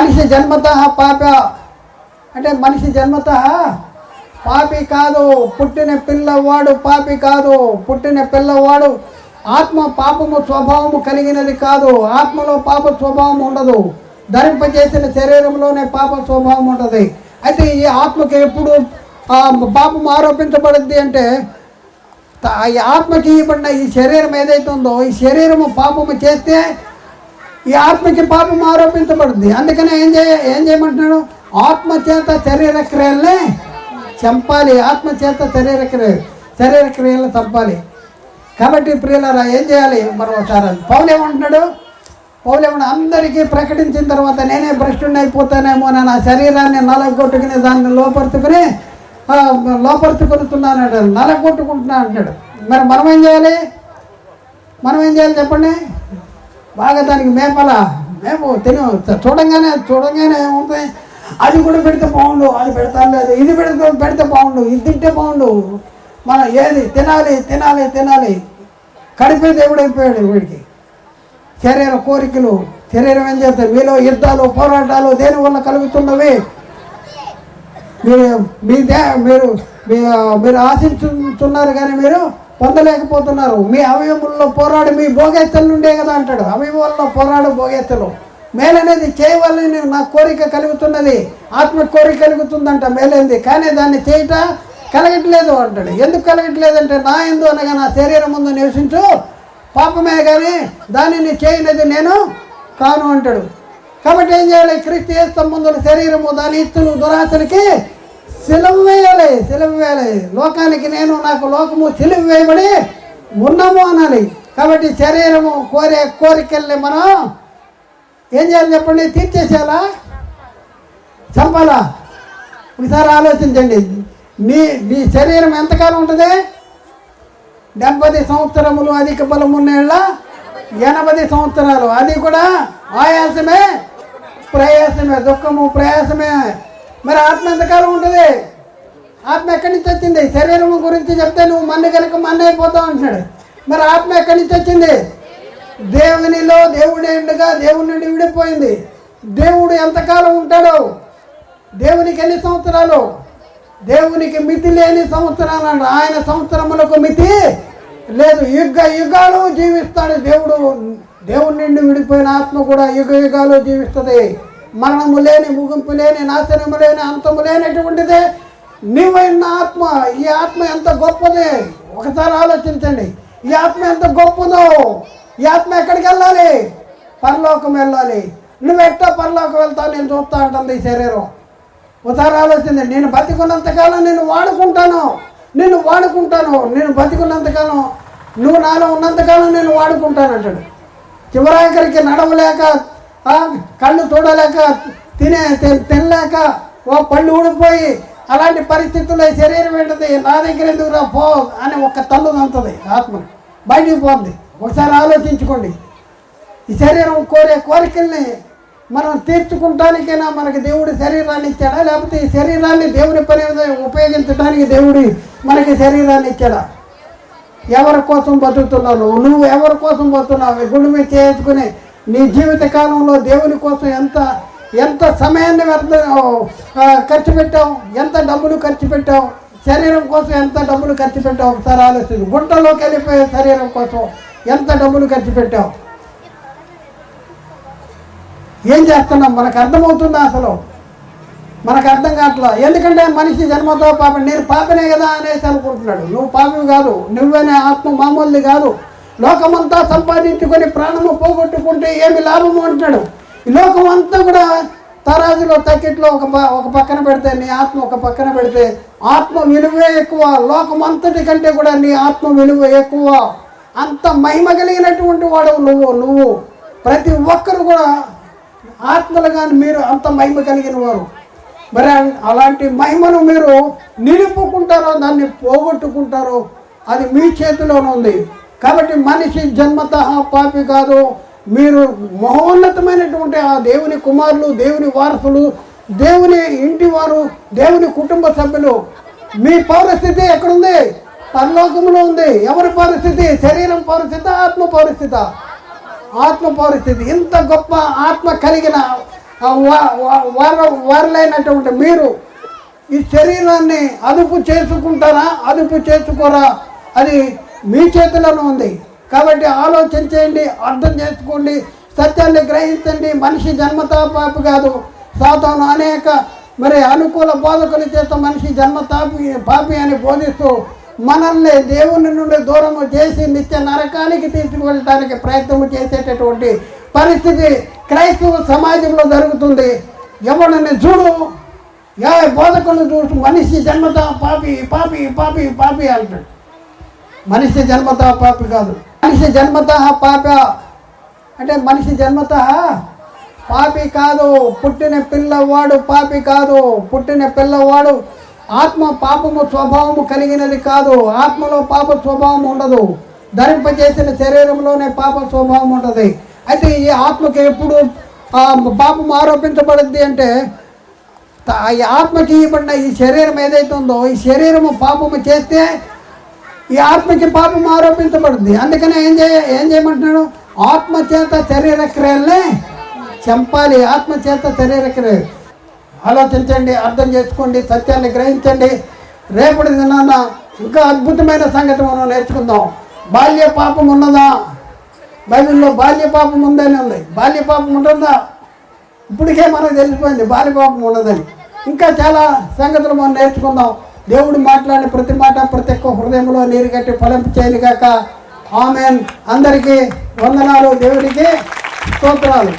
మనిషి జన్మత పాప. అంటే మనిషి జన్మత పాపి కాదు పుట్టిన పిల్లవాడు పాపి కాదు పుట్టిన పిల్లవాడు ఆత్మ పాపము స్వభావము కలిగినది కాదు ఆత్మలో పాప స్వభావం ఉండదు. ధరింపజేసిన శరీరంలోనే పాప స్వభావం ఉంటుంది అయితే ఈ ఆత్మకి ఎప్పుడు పాపం ఆరోపించబడింది అంటే ఈ ఆత్మకి ఇవ్వబడిన ఈ శరీరం ఏదైతే ఉందో ఈ శరీరము పాపము చేస్తే ఈ ఆత్మకి పాపం ఆరోపించబడుతుంది అందుకనే ఏం చేయ ఏం చేయమంటున్నాడు? ఆత్మ చేత శరీర క్రియల్ని చంపాలి. ఆత్మచేత శరీర క్రియ శరీర క్రియలను చంపాలి. కాబట్టి ప్రియులరా ఏం చేయాలి? మరోసారి పౌలు ఏమంటున్నాడు పౌలు ఏమన్నా అందరికీ ప్రకటించిన తర్వాత నేనే భ్రష్టుని అయిపోతానేమో నా శరీరాన్ని నలగొట్టుకుని దాన్ని లోపరుచుకుని ఆ, అంటాడు నలగొట్టుకుంటున్నా అంటాడు మరి మనం ఏం చేయాలి? మనం ఏం చేయాలి చెప్పండి? బాగా దానికి మేపల? మేము తిను. చూడంగానే చూడంగానే ఏముంటుంది అది కూడా పెడితే బాగుండు అది పెడతా లేదు. ఇది పెడితే పెడితే బాగుండు ఇది తింటే బాగుండు. మనం ఏది? తినాలి తినాలి తినాలి. కడిపే దేవుడైపోయాడు వీడికి. శరీర కోరికలు శరీరం ఏం చేస్తారు మీలో యుద్ధాలు పోరాటాలు దేని వల్ల కలుగుతున్నవి? మీరు మీ దే మీరు మీ మీరు ఆశించుతున్నారు కానీ మీరు పొందలేకపోతున్నారు. మీ అవయముల్లో పోరాడు మీ భోగేత్తల నుండే కదా అంటాడు. అవయవాల్లో పోరాడు భోగేత్తలు మేలనేది చేయవాలని నా కోరిక కలుగుతున్నది. ఆత్మ కోరిక కలుగుతుందంట మేలైంది. కానీ దాన్ని చేయట కలగట్లేదు అంటాడు. ఎందుకు కలగట్లేదంటే నా ఎందు అనగా నా శరీరం ముందు నివసించు. పాపమే కానీ దానిని చేయనది నేను కాను అంటాడు. కాబట్టి ఏం చేయాలి? క్రీస్తు ఏ ముందు శరీరము దాని ఇత్తులు దురాశలకి సిలువ వేయాలి సిలువ వేయాలి. లోకానికి నేను నాకు లోకము సిలువ వేయబడి ఉన్నాము అనాలి. కాబట్టి శరీరము కోరే కోరికల్ని మనం ఏం చేయాలి చెప్పండి? తీర్చేసేయాలా? చంపాలా? ఒకసారి ఆలోచించండి. మీ మీ శరీరం ఎంతకాలం ఉంటుంది? డెబ్బై సంవత్సరములు అధిక బలం ఉన్నేళ్ళ ఎనభై సంవత్సరాలు. అది కూడా ఆయాసమే. ప్రయాసమే దుఃఖము ప్రయాసమే. మరి ఆత్మ ఎంతకాలం ఉంటుంది? ఆత్మ ఎక్కడి నుంచి వచ్చింది? శరీరం గురించి చెప్తే నువ్వు మన్ను కనుక మన్ను అయిపోతావు అంటున్నాడు. మరి ఆత్మ ఎక్కడి నుంచి వచ్చింది? దేవునిలో దేవుడే ఉండగా దేవుని నుండి విడిపోయింది. దేవుడు ఎంతకాలం ఉంటాడో? దేవునికి ఎన్ని సంవత్సరాలు? దేవునికి మితి లేని సంవత్సరాలు అంట ఆయన సంవత్సరములకు మితి లేదు. యుగ యుగాలు జీవిస్తాడు దేవుడు. దేవుని నుండి విడిపోయిన ఆత్మ కూడా యుగ యుగాలు జీవిస్తుంది. మరణము లేని ముగింపు లేని నాశనము లేని అంతము లేనటువంటిదే నీవైన ఆత్మ. ఈ ఆత్మ ఎంత గొప్పది? ఒకసారి ఆలోచించండి. ఈ ఆత్మ ఎంత గొప్పదో? ఈ ఆత్మ ఎక్కడికి వెళ్ళాలి? పరలోకం వెళ్ళాలి. నువ్వు ఎట్టా పరలోకం వెళ్తావు? నేను చూస్తా ఉంటుంది ఈ శరీరం. ఒకసారి ఆలోచించండి. నేను బతికున్నంతకాలం నేను వాడుకుంటాను. నేను వాడుకుంటాను. నేను బతికున్నంతకాలం నువ్వు నాలో ఉన్నంతకాలం నేను వాడుకుంటాను అంటాడు. చివరాఖరికి నడవలేక కళ్ళు చూడలేక తినే తినలేక ఓ పళ్ళు ఊడిపోయి అలాంటి పరిస్థితుల్లో శరీరం ఏంటది? నా దగ్గర ఎందుకు రా పో అని ఒక తల్లు అంతది ఆత్మ బయటికి పోద్ది ఒకసారి ఆలోచించుకోండి. ఈ శరీరం కోరే కోరికల్ని మనం తీర్చుకుంటానికైనా మనకి దేవుడు శరీరాన్ని ఇచ్చాడా? లేకపోతే ఈ శరీరాన్ని దేవుని పని ఉపయోగించడానికి దేవుడు మనకి శరీరాన్ని ఇచ్చాడా? ఎవరి కోసం బతుకుతున్నావు? నువ్వు ఎవరి కోసం బతుకున్నావు? గుండె మీద చేసుకుని నీ జీవిత కాలంలో దేవుని కోసం ఎంత ఎంత సమయాన్ని వ్యర్థ ఖర్చు పెట్టావు? ఎంత డబ్బులు ఖర్చు పెట్టావు? శరీరం కోసం ఎంత డబ్బులు ఖర్చు పెట్టావు? ఒకసారి ఆలోచించు. గుంటలోకి వెళ్ళిపోయే శరీరం కోసం ఎంత డబ్బులు ఖర్చు పెట్టావు? ఏం చేస్తున్నాం? మనకు అర్థమవుతుందా అసలు? మనకు అర్థం కావట్లా? ఎందుకంటే మనిషి జన్మతో పాప నేను పాపనే కదా అనేసి అనుకుంటున్నాడు. నువ్వు పాపం కాదు నువ్వనే ఆత్మ మామూలుది కాదు. లోకమంతా సంపాదించుకొని ప్రాణము పోగొట్టుకుంటే ఏమి లాభము అంటున్నాడు. ఈ లోకం అంతా కూడా తరాజులో తక్కిట్లో ఒక ప- ఒక పక్కన పెడితే నీ ఆత్మ ఒక పక్కన పెడితే ఆత్మ విలువే ఎక్కువ. లోకం అంతటి కంటే కూడా నీ ఆత్మ విలువ ఎక్కువ. అంత మహిమ కలిగినటువంటి వాడు నువ్వు నువ్వు. ప్రతి ఒక్కరు కూడా ఆత్మలు కానీ మీరు అంత మహిమ కలిగిన వారు. మరి అలాంటి మహిమను మీరు నిలుపుకుంటారో దాన్ని పోగొట్టుకుంటారో అది మీ చేతిలోనే ఉంది. కాబట్టి మనిషి జన్మత పాపి కాదు. మీరు మహోన్నతమైనటువంటి ఆ దేవుని కుమారులు దేవుని వారసులు దేవుని ఇంటి వారు దేవుని కుటుంబ సభ్యులు మీ పౌరస్థితి ఎక్కడుంది? పరలోకంలో ఉంది. ఎవరి పరిస్థితి? శరీరం పరిస్థితి ఆత్మ పరిస్థితి? ఆత్మ పరిస్థితి. ఇంత గొప్ప ఆత్మ కలిగిన వర వరలైనటువంటి మీరు ఈ శరీరాన్ని అదుపు చేసుకుంటారా అదుపు చేసుకోరా అది మీ చేతిలోనే ఉంది. కాబట్టి ఆలోచన చేయండి అర్థం చేసుకోండి సత్యాన్ని గ్రహించండి. మనిషి జన్మతా పాపి కాదు. సాతాను అనేక మరి అనుకూల బోధకుల చేత మనిషి జన్మతాపి పాపి అని బోధిస్తూ మనల్ని దేవుని నుండి దూరము చేసి నిత్య నరకానికి తీసుకువెళ్ళడానికి ప్రయత్నం చేసేటటువంటి పరిస్థితి క్రైస్తవ సమాజంలో జరుగుతుంది. ఎవరిని చూడు యా బోధకులను చూడు మనిషి జన్మత పాపి పాపి పాపి పాపి అంటాడు. మనిషి జన్మత పాపి కాదు. మనిషి జన్మత పాప. అంటే మనిషి జన్మత పాపి కాదు. పుట్టిన పిల్లవాడు పాపి కాదు. పుట్టిన పిల్లవాడు ఆత్మ పాపము స్వభావము కలిగినది కాదు. ఆత్మలో పాప స్వభావం ఉండదు. ధరింపజేసిన శరీరంలోనే పాప స్వభావం ఉంటుంది. అయితే ఈ ఆత్మకి ఎప్పుడు ఆ పాపం ఆరోపించబడుద్ది అంటే ఈ ఆత్మకి ఇవ్వబడిన ఈ శరీరం ఏదైతే ఉందో ఈ శరీరము పాపము చేస్తే ఈ ఆత్మకి పాపం ఆరోపించబడుద్ది అందుకనే ఏం చేయ ఏం చేయమంటున్నాడు? ఆత్మచేత శరీర క్రియల్ని చంపాలి. ఆత్మచేత శరీర క్రియలు ఆలోచించండి అర్థం చేసుకోండి సత్యాన్ని గ్రహించండి. రేపటి దినాన ఇంకా అద్భుతమైన సంగతి మనం నేర్చుకుందాం. బాల్య పాపం ఉన్నదా? బైబిల్లో బాల్య పాపం ఉందని ఉంది. బాల్య పాపం ఉంటుందా? ఇప్పటికే మనకు తెలిసిపోయింది బాల్య పాపం ఉండదని ఇంకా చాలా సంగతులు మనం నేర్చుకుందాం. దేవుడు మాట్లాడిన ప్రతి మాట ప్రతి ఒక్క హృదయంలో నీరు కట్టి ఫలింపు చేయను కాక ఆమెన్. అందరికీ వందనాలు. దేవుడికి స్తోత్రాలు.